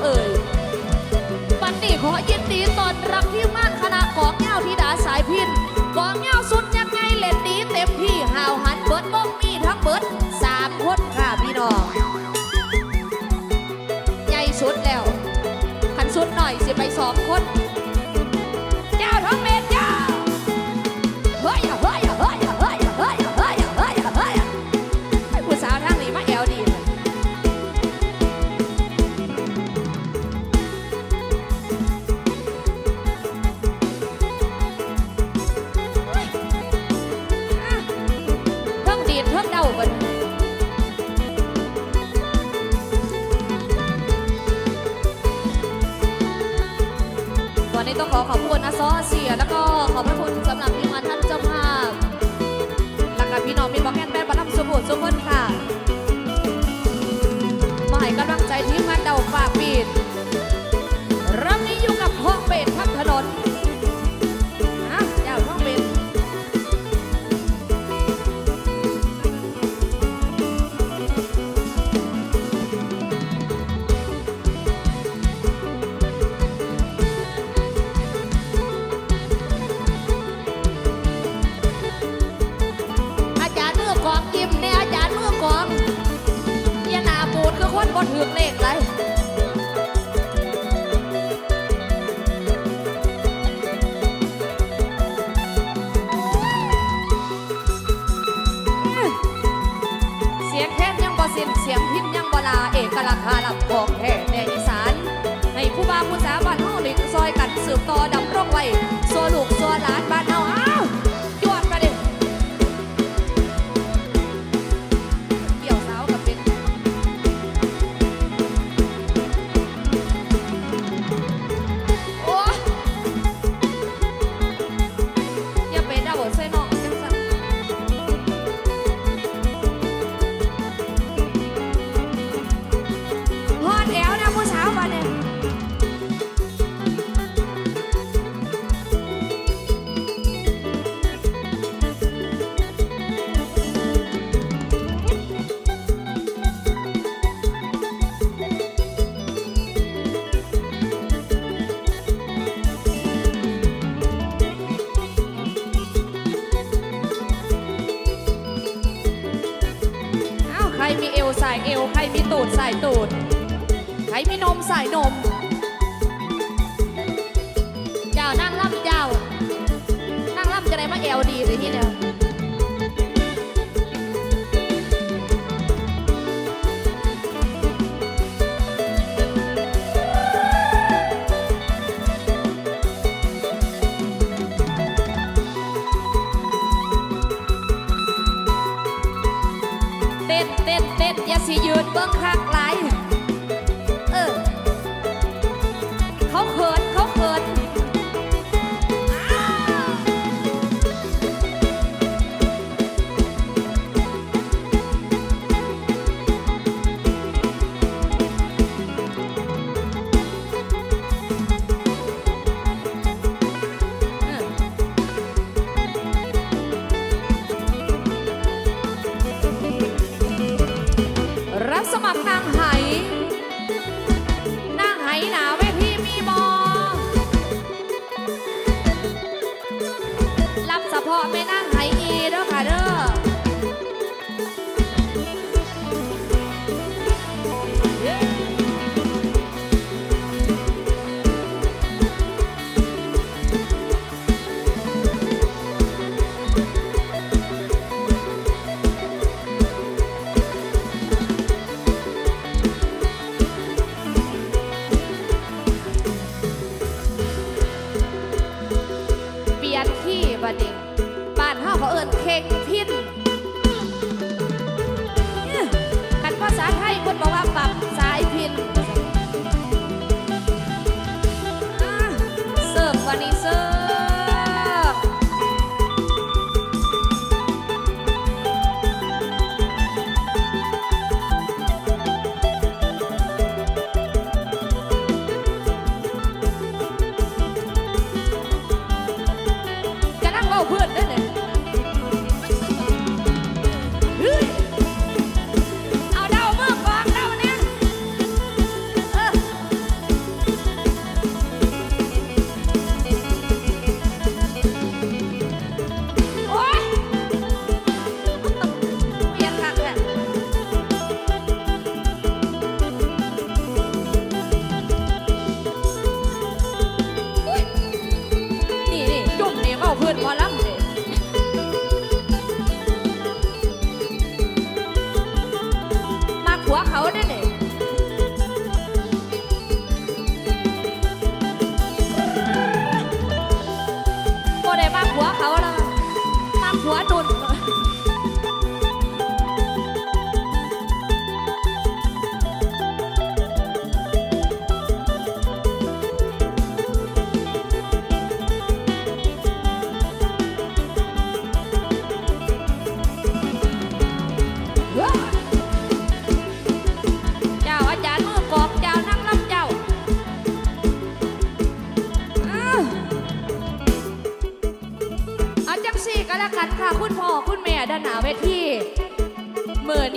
เอ่ย บัณฑิตขอเย็นดีตอนรับที่ อนนี้ต้องขอขอบคุณอาซอเสีย แล้วก็ขอบพระคุณสำหรับพี่มาท่านเจ้าภาพหลักกับพี่น้องมีบอกแกนแม่ประทับสมบูรณ์สุพรรณค่ะมาให้กำลังใจที่งานเดา có đọc พี่นมสายนมเจ้านั่งล่ำเจ้า นั่งล่ำจะได้มาแอวดีเลยที่เนี่ย 啊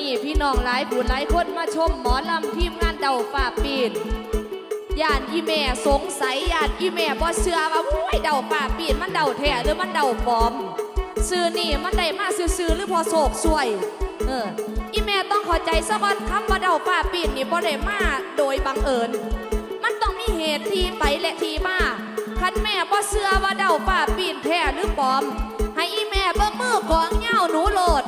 นี่พี่น้องหลายผู้หลายคนมาชมหมอลำทีมงานเดาฝ่าปีนย่านอีแม่สงสัยย่านอีแม่บ่เชื่อว่าอุ้ยเดาฝ่าปีนมันเดาแท้หรือมันเดาปลอมซื้อนี่มันได้มาซื้อหรือพอโศกซวย เอออีแม่ต้องข้าใจซะก่อนคำว่าเดาฝ่าปีนนี่บ่ได้มาโดยบังเอิญมันต้องมีเหตุที่ไปและที่มาคันแม่บ่เชื่อว่าเดาฝ่าปีนแท้หรือปลอม ให้อีแม่เบิ่งมือของเหย้าหนูโหลด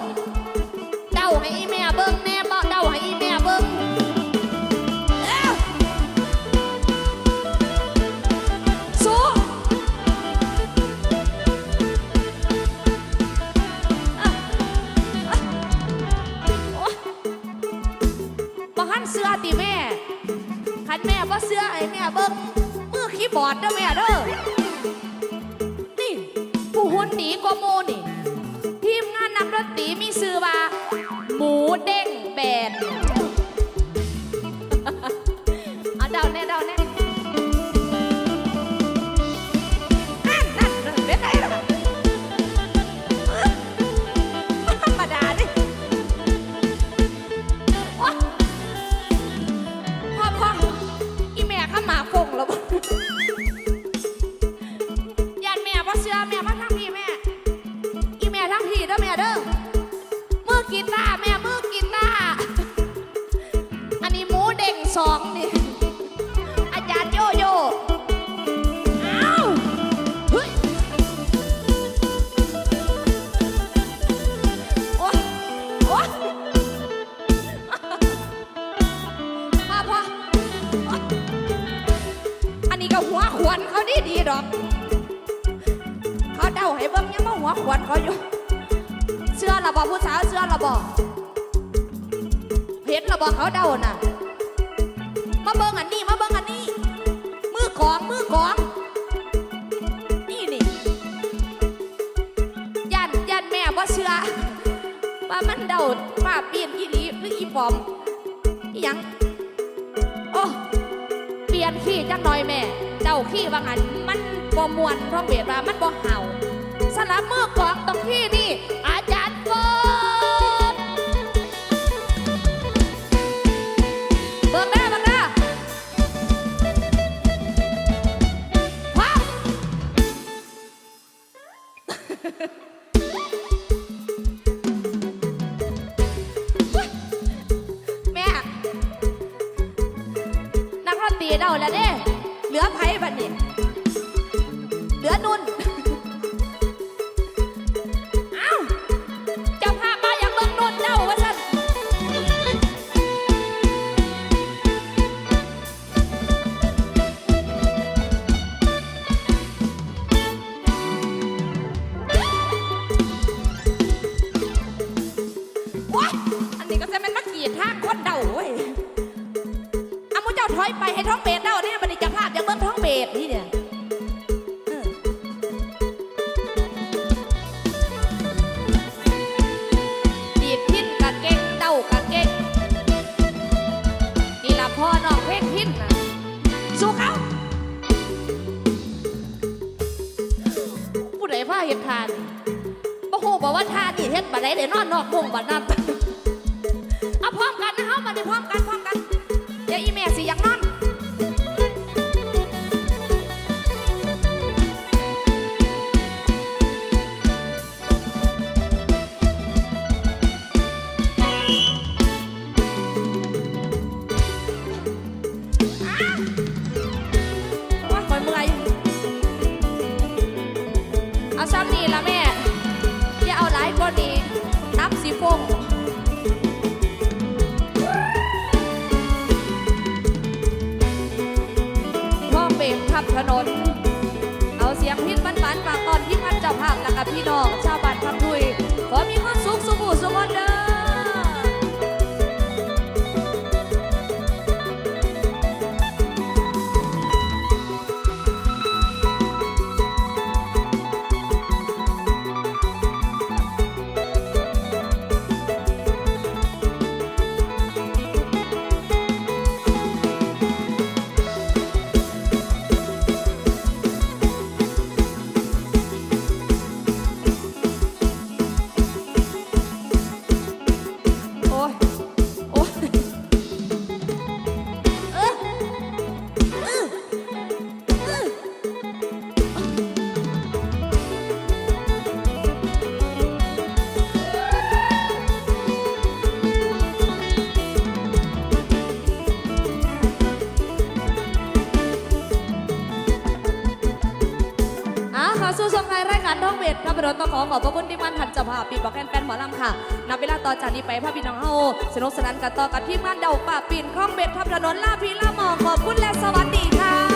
ติแม่ คันแม่บ่เสื้อไอ้แม่เบิ้งมือคีย์บอร์ดเด้อแม่เด้อ นี่ ผู้หุ่นดีกว่าโมนี่ ทีมงานนักดนตรีมีชื่อว่า หมูเด้งแบนเอาเดาแน่เดาแน่นั่น สาวเชื่อระบอเห็นระบอกเขาเดาน่ะ มาเบิ่งอันนี้มาเบิ่งอันนี้ มือกองมือกอง นี่นี่ยันยันแม่บ่เชื่อว่ามันเดาป้าเปลี่ยนอีหลีหรืออีปอมอีหยังโอ้เปลี่ยนขี้จังหน่อยแม่ เจ้าขี้ว่างันมันบ่มวนท้องเบียดว่ามันบ่เห่า มามาดิพร้อมกันพร้อมกัน เดี๋ยวอีแม่สิอยากนอน ภาพแล ขอบคุณที่มันทันเจะภาพปีบอกแฟนๆหมอลำค่ะนับเวลาต่อจากนี้ไปพ่อพี่น้องเฮาสนุกสนานกันต่อกับที่มงานเดาป่าปีนคล้องเบ็ดทับถนนลาพีลามองขอบคุณและสวัสดีค่ะ